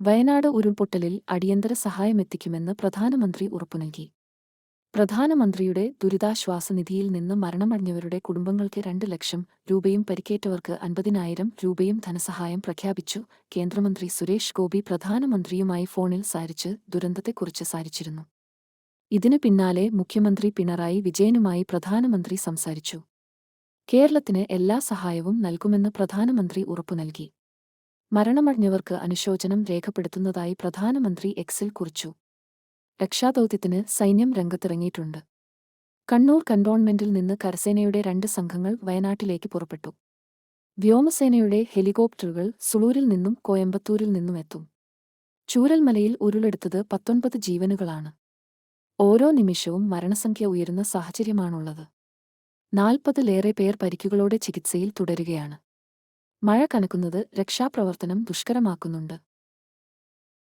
വയനാട് ഉരുൾപൊട്ടലിൽ അടിയന്തര സഹായമെത്തിക്കുമെന്ന് പ്രധാനമന്ത്രി ഉറപ്പുനൽകി. പ്രധാനമന്ത്രിയുടെ ദുരിതാശ്വാസ നിധിയിൽ നിന്ന് മരണമടഞ്ഞവരുടെ കുടുംബങ്ങൾക്ക് രണ്ട് ലക്ഷം രൂപയും പരിക്കേറ്റവർക്ക് അൻപതിനായിരം രൂപയും ധനസഹായം പ്രഖ്യാപിച്ചു. കേന്ദ്രമന്ത്രി സുരേഷ് ഗോപി പ്രധാനമന്ത്രിയുമായി ഫോണിൽ സാരിച്ച് ദുരന്തത്തെക്കുറിച്ച് സാരിച്ചിരുന്നു. ഇതിനു പിന്നാലെ മുഖ്യമന്ത്രി പിണറായി വിജയനുമായി പ്രധാനമന്ത്രി സംസാരിച്ചു. കേരളത്തിന് എല്ലാ സഹായവും നൽകുമെന്ന് പ്രധാനമന്ത്രി ഉറപ്പു നൽകി മരണമടഞ്ഞവർക്ക് അനുശോചനം രേഖപ്പെടുത്തുന്നതായി പ്രധാനമന്ത്രി എക്സിൽ കുറിച്ചു. രക്ഷാദൌത്യത്തിന് സൈന്യം രംഗത്തിറങ്ങിയിട്ടുണ്ട്. കണ്ണൂർ കന്റോൺമെന്റിൽ നിന്ന് കരസേനയുടെ രണ്ട് സംഘങ്ങൾ വയനാട്ടിലേക്ക് പുറപ്പെട്ടു. വ്യോമസേനയുടെ ഹെലികോപ്റ്ററുകൾ സുളൂരിൽ നിന്നും കോയമ്പത്തൂരിൽ നിന്നും എത്തും. ചൂരൽമലയിൽ ഉരുളെടുത്തത് പത്തൊൻപത് ജീവനുകളാണ്. ഓരോ നിമിഷവും മരണസംഖ്യ ഉയരുന്ന സാഹചര്യമാണുള്ളത്. നാൽപ്പതിലേറെ പേർ പരിക്കുകളോടെ ചികിത്സയിൽ തുടരുകയാണ്. മഴ കനക്കുന്നത് രക്ഷാപ്രവർത്തനം ദുഷ്കരമാക്കുന്നുണ്ട്